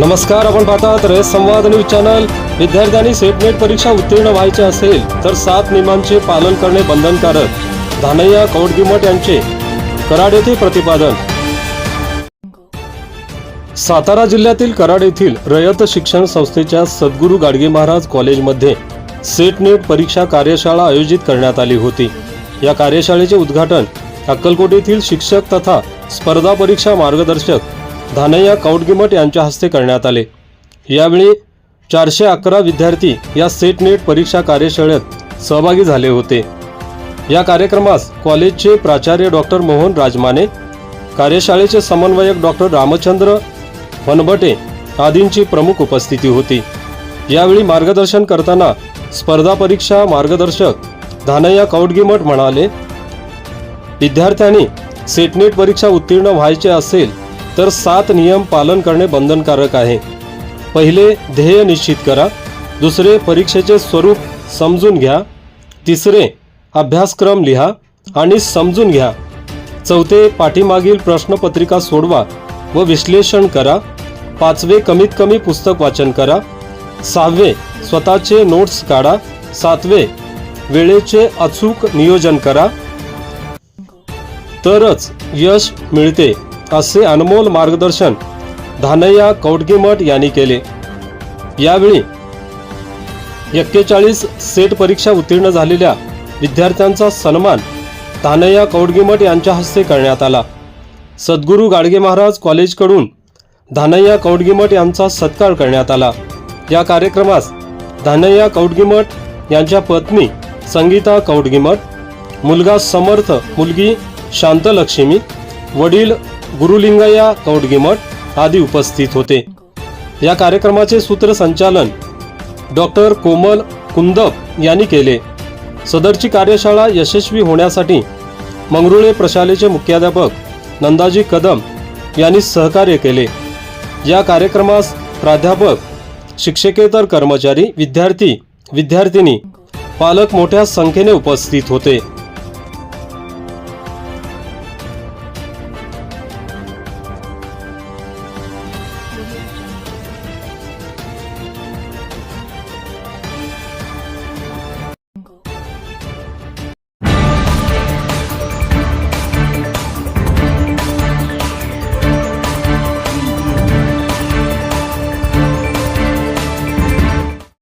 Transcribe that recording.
नमस्कार आपण पाहतात रे संवाद न्यूज चॅनल विद्यार्थ्यांनी सेट नेट परीक्षा उत्तीर्ण व्हायचे असेल तर सात नियमांचे पालन करणे बंधनकारक. धानय्या कौडगिमठ यांचे कराड येथे प्रतिपादन. सातारा जिल्ह्यातील कराड येथील रयत शिक्षण संस्थेच्या सद्गुरू गाडगे महाराज कॉलेजमध्ये सेट नेट परीक्षा कार्यशाळा आयोजित करण्यात आली होती. या कार्यशाळेचे उद्घाटन अक्कलकोट येथील शिक्षक तथा स्पर्धा परीक्षा मार्गदर्शक धानय्या कौडगिमठ यांच्या हस्ते करण्यात आले. यावेळी चारशे अकरा विद्यार्थी या सेट नेट परीक्षा कार्यशाळेत सहभागी झाले होते. या कार्यक्रमास कॉलेजचे प्राचार्य डॉक्टर मोहन राजमाने कार्यशाळेचे समन्वयक डॉक्टर रामचंद्र फनबटे आदींची प्रमुख उपस्थिती होती. यावेळी मार्गदर्शन करताना स्पर्धा परीक्षा मार्गदर्शक धानय्या कौडगिमठ म्हणाले विद्यार्थ्यांनी सेटनेट परीक्षा उत्तीर्ण व्हायचे असेल तर सात नियम पालन करणे बंधनकारक आहे. पहिले ध्येय निश्चित करा. दुसरे परीक्षेचे स्वरूप समजून घ्या. तिसरे अभ्यासक्रम लिहा आणि समजून घ्या. चौथे पाठीमागील प्रश्नपत्रिका सोडवा व विश्लेषण करा. पाचवे कमीत कमी पुस्तक वाचन करा. सहावे स्वतःचे नोट्स काढा. सातवे वेळेचे अचूक नियोजन करा. तरच यश मिळते. असे अनमोल मार्गदर्शन धानय्या कौडगेमठ यांनी केले. यावेळी एक्केचाळीस सेट परीक्षा उत्तीर्ण झालेल्या विद्यार्थ्यांचा सन्मान धानय्या कौडगेमठ यांच्या हस्ते करण्यात आला. सद्गुरू गाडगे महाराज कॉलेजकडून धानय्या कौडगेमठ यांचा सत्कार करण्यात आला. या कार्यक्रमास धानय्या कौडगेमठ यांच्या पत्नी संगीता कौडगेमठ मुलगा समर्थ मुलगी शांतलक्ष्मी वडील गुरुलिंगय्या कौडगिमठ आदी उपस्थित होते. या कार्यक्रमाचे सूत्रसंचालन डॉक्टर कोमल कुंदप यांनी केले. सदरची कार्यशाळा यशस्वी होण्यासाठी मंगरुळे प्रशालेचे मुख्याध्यापक नंदाजी कदम यांनी सहकार्य केले. या कार्यक्रमास प्राध्यापक शिक्षकेतर कर्मचारी विद्यार्थी विद्यार्थिनी पालक मोठ्या संख्येने उपस्थित होते.